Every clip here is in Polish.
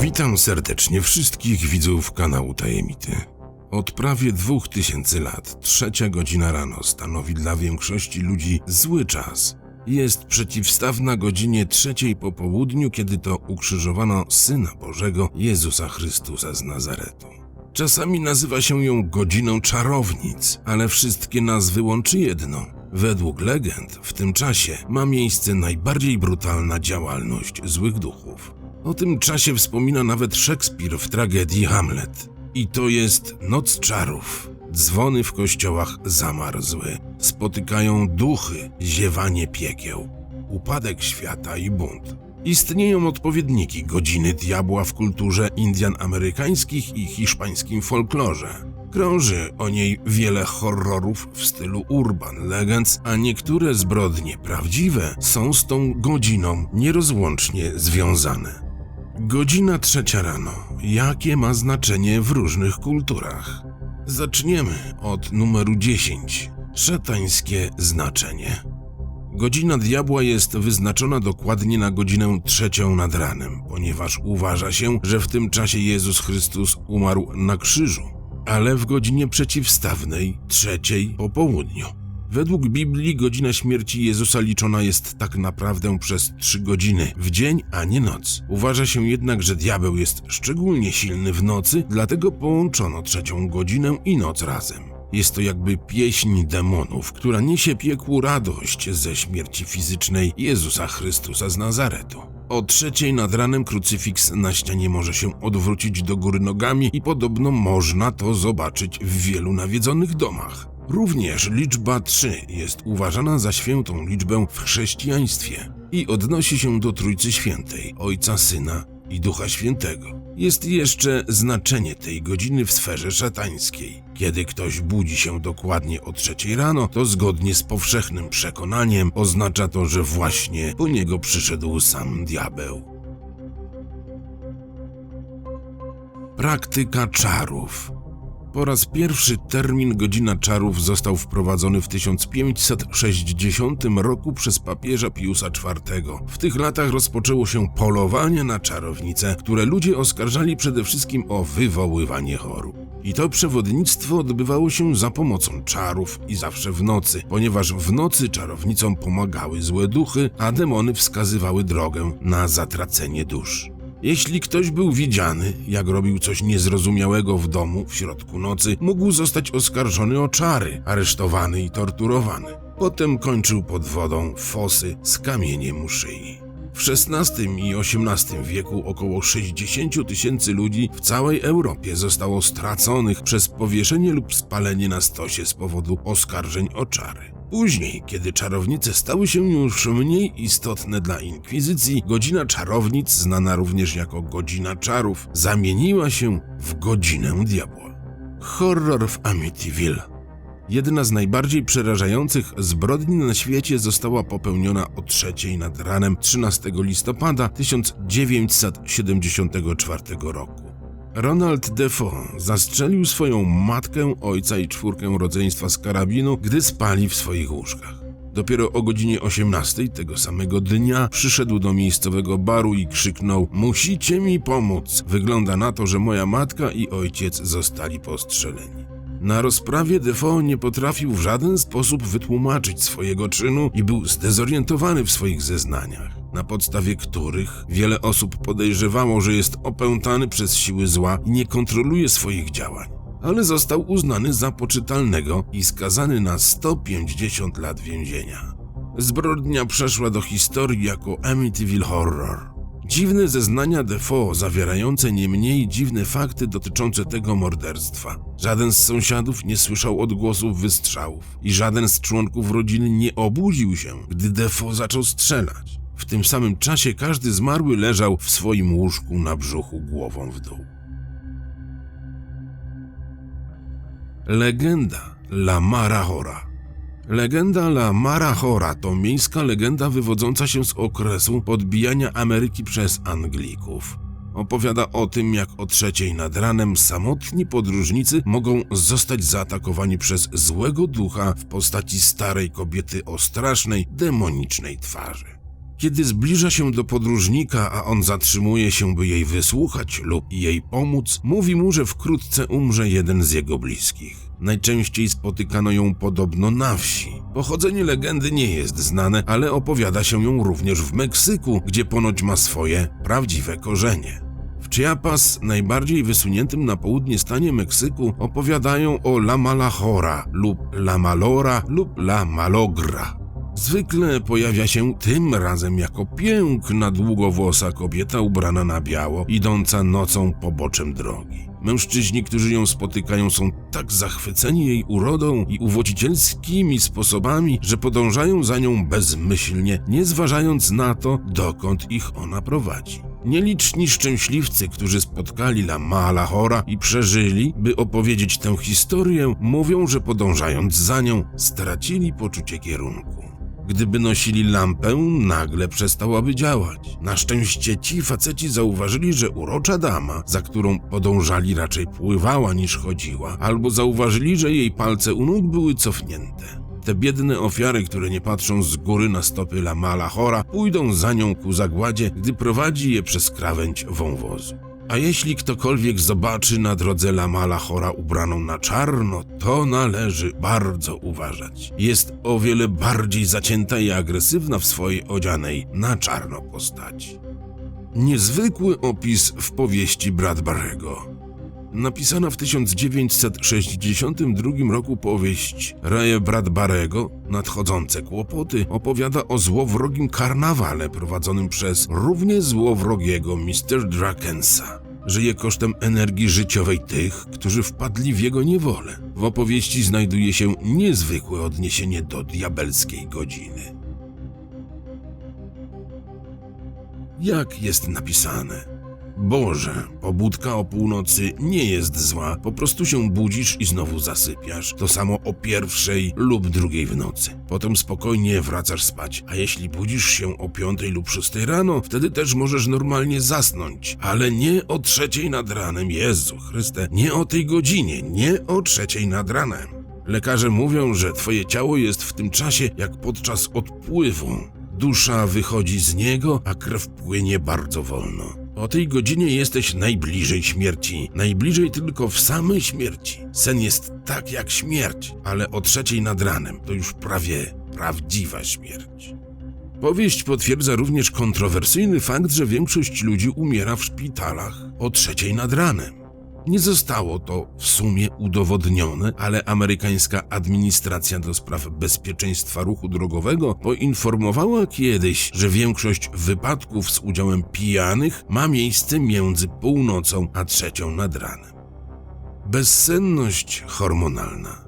Witam serdecznie wszystkich widzów kanału Tajemity. Od prawie dwóch tysięcy lat trzecia godzina rano stanowi dla większości ludzi zły czas. Jest przeciwstawna godzinie trzeciej po południu, kiedy to ukrzyżowano Syna Bożego Jezusa Chrystusa z Nazaretu. Czasami nazywa się ją godziną czarownic, ale wszystkie nazwy łączy jedno. Według legend w tym czasie ma miejsce najbardziej brutalna działalność złych duchów. O tym czasie wspomina nawet Szekspir w tragedii Hamlet. I to jest Noc Czarów. Dzwony w kościołach zamarzły. Spotykają duchy, ziewanie piekieł, upadek świata i bunt. Istnieją odpowiedniki godziny diabła w kulturze Indian amerykańskich i hiszpańskim folklorze. Krąży o niej wiele horrorów w stylu urban legends, a niektóre zbrodnie prawdziwe są z tą godziną nierozłącznie związane. Godzina trzecia rano. Jakie ma znaczenie w różnych kulturach? Zaczniemy od numeru 10. Szatańskie znaczenie. Godzina diabła jest wyznaczona dokładnie na godzinę trzecią nad ranem, ponieważ uważa się, że w tym czasie Jezus Chrystus umarł na krzyżu, ale w godzinie przeciwstawnej, trzeciej po południu. Według Biblii godzina śmierci Jezusa liczona jest tak naprawdę przez trzy godziny w dzień, a nie noc. Uważa się jednak, że diabeł jest szczególnie silny w nocy, dlatego połączono trzecią godzinę i noc razem. Jest to jakby pieśń demonów, która niesie piekłu radość ze śmierci fizycznej Jezusa Chrystusa z Nazaretu. O trzeciej nad ranem krucyfiks na ścianie może się odwrócić do góry nogami i podobno można to zobaczyć w wielu nawiedzonych domach. Również liczba 3 jest uważana za świętą liczbę w chrześcijaństwie i odnosi się do Trójcy Świętej, Ojca, Syna i Ducha Świętego. Jest jeszcze znaczenie tej godziny w sferze szatańskiej. Kiedy ktoś budzi się dokładnie o trzeciej rano, to zgodnie z powszechnym przekonaniem oznacza to, że właśnie po niego przyszedł sam diabeł. Praktyka czarów. Po raz pierwszy termin godzina czarów został wprowadzony w 1560 roku przez papieża Piusa IV. W tych latach rozpoczęło się polowanie na czarownice, które ludzie oskarżali przede wszystkim o wywoływanie chorób. I to przewodnictwo odbywało się za pomocą czarów i zawsze w nocy, ponieważ w nocy czarownicom pomagały złe duchy, a demony wskazywały drogę na zatracenie dusz. Jeśli ktoś był widziany, jak robił coś niezrozumiałego w domu w środku nocy, mógł zostać oskarżony o czary, aresztowany i torturowany. Potem kończył pod wodą fosy z kamieniem u szyi. W XVI i XVIII wieku około 60 tysięcy ludzi w całej Europie zostało straconych przez powieszenie lub spalenie na stosie z powodu oskarżeń o czary. Później, kiedy czarownice stały się już mniej istotne dla inkwizycji, godzina czarownic, znana również jako godzina czarów, zamieniła się w godzinę diabła. Horror w Amityville. Jedna z najbardziej przerażających zbrodni na świecie została popełniona o trzeciej nad ranem 13 listopada 1974 roku. Ronald Defoe zastrzelił swoją matkę, ojca i czwórkę rodzeństwa z karabinu, gdy spali w swoich łóżkach. Dopiero o godzinie 18 tego samego dnia przyszedł do miejscowego baru i krzyknął: Musicie mi pomóc! Wygląda na to, że moja matka i ojciec zostali postrzeleni. Na rozprawie Defoe nie potrafił w żaden sposób wytłumaczyć swojego czynu i był zdezorientowany w swoich zeznaniach, na podstawie których wiele osób podejrzewało, że jest opętany przez siły zła i nie kontroluje swoich działań. Ale został uznany za poczytalnego i skazany na 150 lat więzienia. Zbrodnia przeszła do historii jako Amityville Horror. Dziwne zeznania Defoe zawierające nie mniej dziwne fakty dotyczące tego morderstwa. Żaden z sąsiadów nie słyszał odgłosów wystrzałów i żaden z członków rodziny nie obudził się, gdy Defoe zaczął strzelać. W tym samym czasie każdy zmarły leżał w swoim łóżku na brzuchu głową w dół. Legenda La Marahora Legenda La Marahora to miejska legenda wywodząca się z okresu podbijania Ameryki przez Anglików. Opowiada o tym, jak o trzeciej nad ranem samotni podróżnicy mogą zostać zaatakowani przez złego ducha w postaci starej kobiety o strasznej, demonicznej twarzy. Kiedy zbliża się do podróżnika, a on zatrzymuje się, by jej wysłuchać lub jej pomóc, mówi mu, że wkrótce umrze jeden z jego bliskich. Najczęściej spotykano ją podobno na wsi. Pochodzenie legendy nie jest znane, ale opowiada się ją również w Meksyku, gdzie ponoć ma swoje prawdziwe korzenie. W Chiapas, najbardziej wysuniętym na południe stanie Meksyku, opowiadają o La Malachora lub La Malora lub La Malogra. Zwykle pojawia się tym razem jako piękna, długowłosa kobieta ubrana na biało, idąca nocą poboczem drogi. Mężczyźni, którzy ją spotykają, są tak zachwyceni jej urodą i uwodzicielskimi sposobami, że podążają za nią bezmyślnie, nie zważając na to, dokąd ich ona prowadzi. Nieliczni szczęśliwcy, którzy spotkali La Malachora i przeżyli, by opowiedzieć tę historię, mówią, że podążając za nią, stracili poczucie kierunku. Gdyby nosili lampę, nagle przestałaby działać. Na szczęście ci faceci zauważyli, że urocza dama, za którą podążali raczej pływała niż chodziła, albo zauważyli, że jej palce u nóg były cofnięte. Te biedne ofiary, które nie patrzą z góry na stopy La Malachora, pójdą za nią ku zagładzie, gdy prowadzi je przez krawędź wąwozu. A jeśli ktokolwiek zobaczy na drodze Lamala chora ubraną na czarno, to należy bardzo uważać. Jest o wiele bardziej zacięta i agresywna w swojej odzianej na czarno postaci. Niezwykły opis w powieści Bradbarego. Napisana w 1962 roku powieść Raya Bradbarego Nadchodzące kłopoty opowiada o złowrogim karnawale prowadzonym przez równie złowrogiego Mr. Drakensa. Żyje kosztem energii życiowej tych, którzy wpadli w jego niewolę. W opowieści znajduje się niezwykłe odniesienie do diabelskiej godziny. Jak jest napisane? Boże, pobudka o północy nie jest zła, po prostu się budzisz i znowu zasypiasz. To samo o pierwszej lub drugiej w nocy. Potem spokojnie wracasz spać, a jeśli budzisz się o piątej lub szóstej rano, wtedy też możesz normalnie zasnąć, ale nie o trzeciej nad ranem, Jezu Chryste, nie o tej godzinie, nie o trzeciej nad ranem. Lekarze mówią, że twoje ciało jest w tym czasie jak podczas odpływu. Dusza wychodzi z niego, a krew płynie bardzo wolno. O tej godzinie jesteś najbliżej śmierci, najbliżej tylko w samej śmierci. Sen jest tak jak śmierć, ale o trzeciej nad ranem to już prawie prawdziwa śmierć. Powieść potwierdza również kontrowersyjny fakt, że większość ludzi umiera w szpitalach o trzeciej nad ranem. Nie zostało to w sumie udowodnione, ale amerykańska administracja do spraw bezpieczeństwa ruchu drogowego poinformowała kiedyś, że większość wypadków z udziałem pijanych ma miejsce między północą a trzecią nad ranem. Bezsenność hormonalna.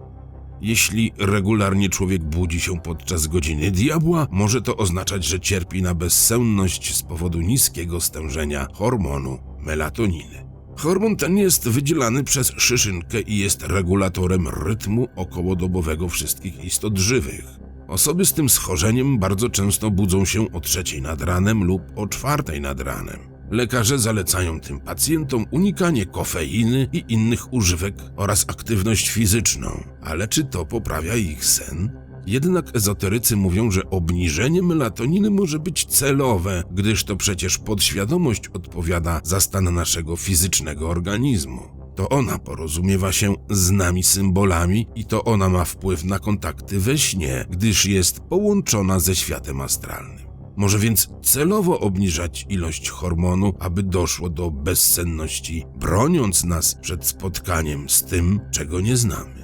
Jeśli regularnie człowiek budzi się podczas godziny diabła, może to oznaczać, że cierpi na bezsenność z powodu niskiego stężenia hormonu melatoniny. Hormon ten jest wydzielany przez szyszynkę i jest regulatorem rytmu okołodobowego wszystkich istot żywych. Osoby z tym schorzeniem bardzo często budzą się o trzeciej nad ranem lub o czwartej nad ranem. Lekarze zalecają tym pacjentom unikanie kofeiny i innych używek oraz aktywność fizyczną. Ale czy to poprawia ich sen? Jednak ezoterycy mówią, że obniżenie melatoniny może być celowe, gdyż to przecież podświadomość odpowiada za stan naszego fizycznego organizmu. To ona porozumiewa się z nami symbolami i to ona ma wpływ na kontakty we śnie, gdyż jest połączona ze światem astralnym. Może więc celowo obniżać ilość hormonu, aby doszło do bezsenności, broniąc nas przed spotkaniem z tym, czego nie znamy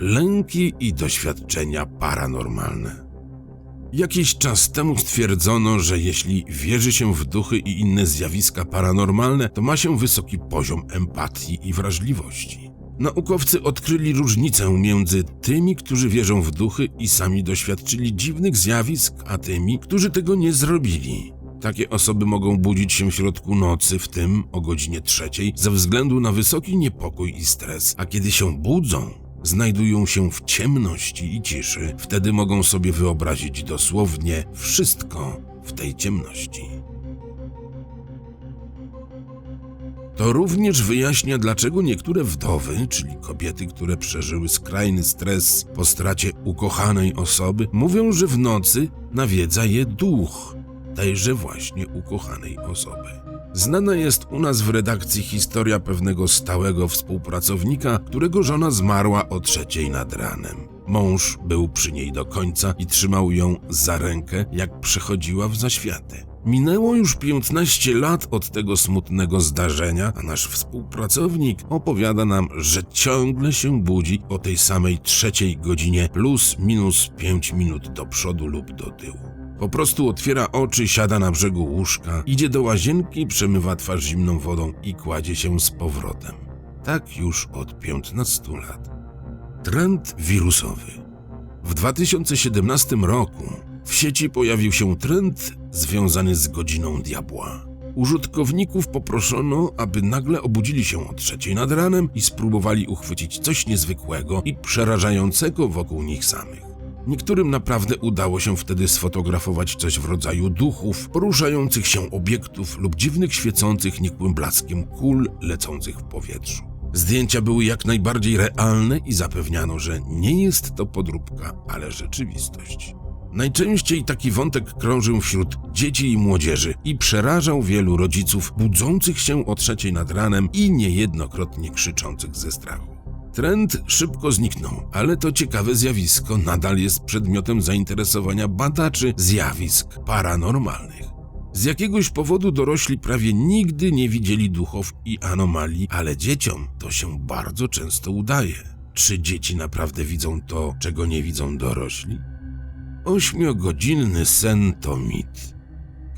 lęki i doświadczenia paranormalne. Jakiś czas temu stwierdzono, że jeśli wierzy się w duchy i inne zjawiska paranormalne, to ma się wysoki poziom empatii i wrażliwości. Naukowcy odkryli różnicę między tymi, którzy wierzą w duchy i sami doświadczyli dziwnych zjawisk, a tymi, którzy tego nie zrobili. Takie osoby mogą budzić się w środku nocy, w tym o godzinie trzeciej, ze względu na wysoki niepokój i stres, a kiedy się budzą, znajdują się w ciemności i ciszy, wtedy mogą sobie wyobrazić dosłownie wszystko w tej ciemności. To również wyjaśnia, dlaczego niektóre wdowy, czyli kobiety, które przeżyły skrajny stres po stracie ukochanej osoby, mówią, że w nocy nawiedza je duch. tejże właśnie ukochanej osoby. Znana jest u nas w redakcji historia pewnego stałego współpracownika, którego żona zmarła o trzeciej nad ranem. Mąż był przy niej do końca i trzymał ją za rękę, jak przechodziła w zaświaty. Minęło już 15 lat od tego smutnego zdarzenia, a nasz współpracownik opowiada nam, że ciągle się budzi o tej samej trzeciej godzinie plus minus 5 minut do przodu lub do tyłu. Po prostu otwiera oczy, siada na brzegu łóżka, idzie do łazienki, przemywa twarz zimną wodą i kładzie się z powrotem. Tak już od 15 lat. Trend wirusowy. W 2017 roku w sieci pojawił się trend związany z godziną diabła. Użytkowników poproszono, aby nagle obudzili się o trzeciej nad ranem i spróbowali uchwycić coś niezwykłego i przerażającego wokół nich samych. Niektórym naprawdę udało się wtedy sfotografować coś w rodzaju duchów, poruszających się obiektów lub dziwnych świecących nikłym blaskiem kul lecących w powietrzu. Zdjęcia były jak najbardziej realne i zapewniano, że nie jest to podróbka, ale rzeczywistość. Najczęściej taki wątek krążył wśród dzieci i młodzieży i przerażał wielu rodziców budzących się o trzeciej nad ranem i niejednokrotnie krzyczących ze strachu. Trend szybko zniknął, ale to ciekawe zjawisko nadal jest przedmiotem zainteresowania badaczy zjawisk paranormalnych. Z jakiegoś powodu dorośli prawie nigdy nie widzieli duchów i anomalii, ale dzieciom to się bardzo często udaje. Czy dzieci naprawdę widzą to, czego nie widzą dorośli? Ośmiogodzinny sen to mit.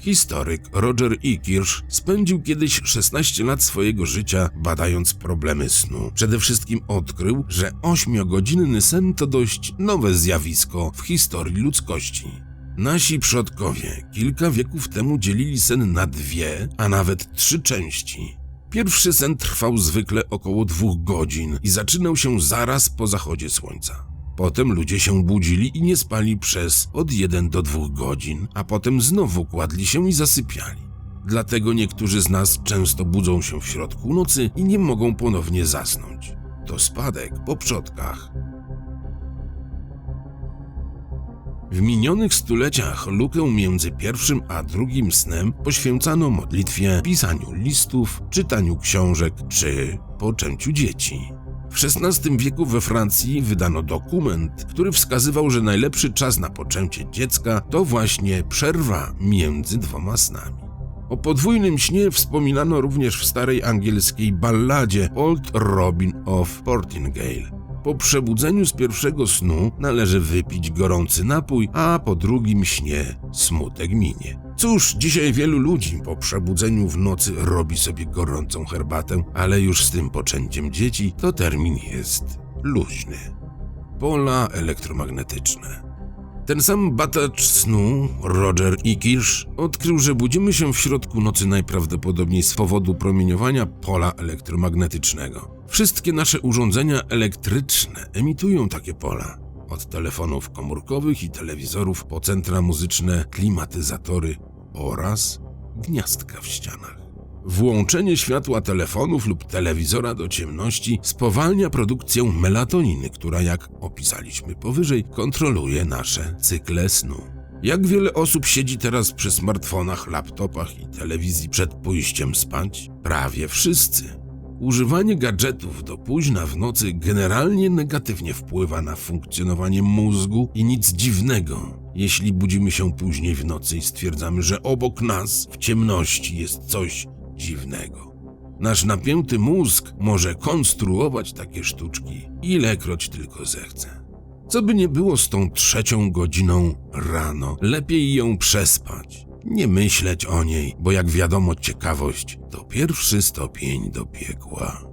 Historyk Roger E. Kirsch spędził kiedyś 16 lat swojego życia badając problemy snu. Przede wszystkim odkrył, że ośmiogodzinny sen to dość nowe zjawisko w historii ludzkości. Nasi przodkowie kilka wieków temu dzielili sen na dwie, a nawet trzy części. Pierwszy sen trwał zwykle około dwóch godzin i zaczynał się zaraz po zachodzie słońca. Potem ludzie się budzili i nie spali przez od 1 do 2 godzin, a potem znowu kładli się i zasypiali. Dlatego niektórzy z nas często budzą się w środku nocy i nie mogą ponownie zasnąć. To spadek po przodkach. W minionych stuleciach lukę między pierwszym a drugim snem poświęcano modlitwie, pisaniu listów, czytaniu książek czy poczęciu dzieci. W XVI wieku we Francji wydano dokument, który wskazywał, że najlepszy czas na poczęcie dziecka to właśnie przerwa między dwoma snami. O podwójnym śnie wspominano również w starej angielskiej balladzie Old Robin of Portingale. Po przebudzeniu z pierwszego snu należy wypić gorący napój, a po drugim śnie smutek minie. Cóż, dzisiaj wielu ludzi po przebudzeniu w nocy robi sobie gorącą herbatę, ale już z tym poczęciem dzieci to termin jest luźny. Pola elektromagnetyczne. Ten sam batacz snu, Roger. Kirsch, odkrył, że budzimy się w środku nocy najprawdopodobniej z powodu promieniowania pola elektromagnetycznego. Wszystkie nasze urządzenia elektryczne emitują takie pola. Od telefonów komórkowych i telewizorów po centra muzyczne, klimatyzatory oraz gniazdka w ścianach. Włączenie światła telefonów lub telewizora do ciemności spowalnia produkcję melatoniny, która, jak opisaliśmy powyżej, kontroluje nasze cykle snu. Jak wiele osób siedzi teraz przy smartfonach, laptopach i telewizji przed pójściem spać? Prawie wszyscy. Używanie gadżetów do późna w nocy generalnie negatywnie wpływa na funkcjonowanie mózgu i nic dziwnego, jeśli budzimy się później w nocy i stwierdzamy, że obok nas w ciemności jest coś dziwnego. Nasz napięty mózg może konstruować takie sztuczki, ilekroć tylko zechce. Co by nie było z tą trzecią godziną rano, lepiej ją przespać. Nie myśleć o niej, bo jak wiadomo, ciekawość to pierwszy stopień do piekła.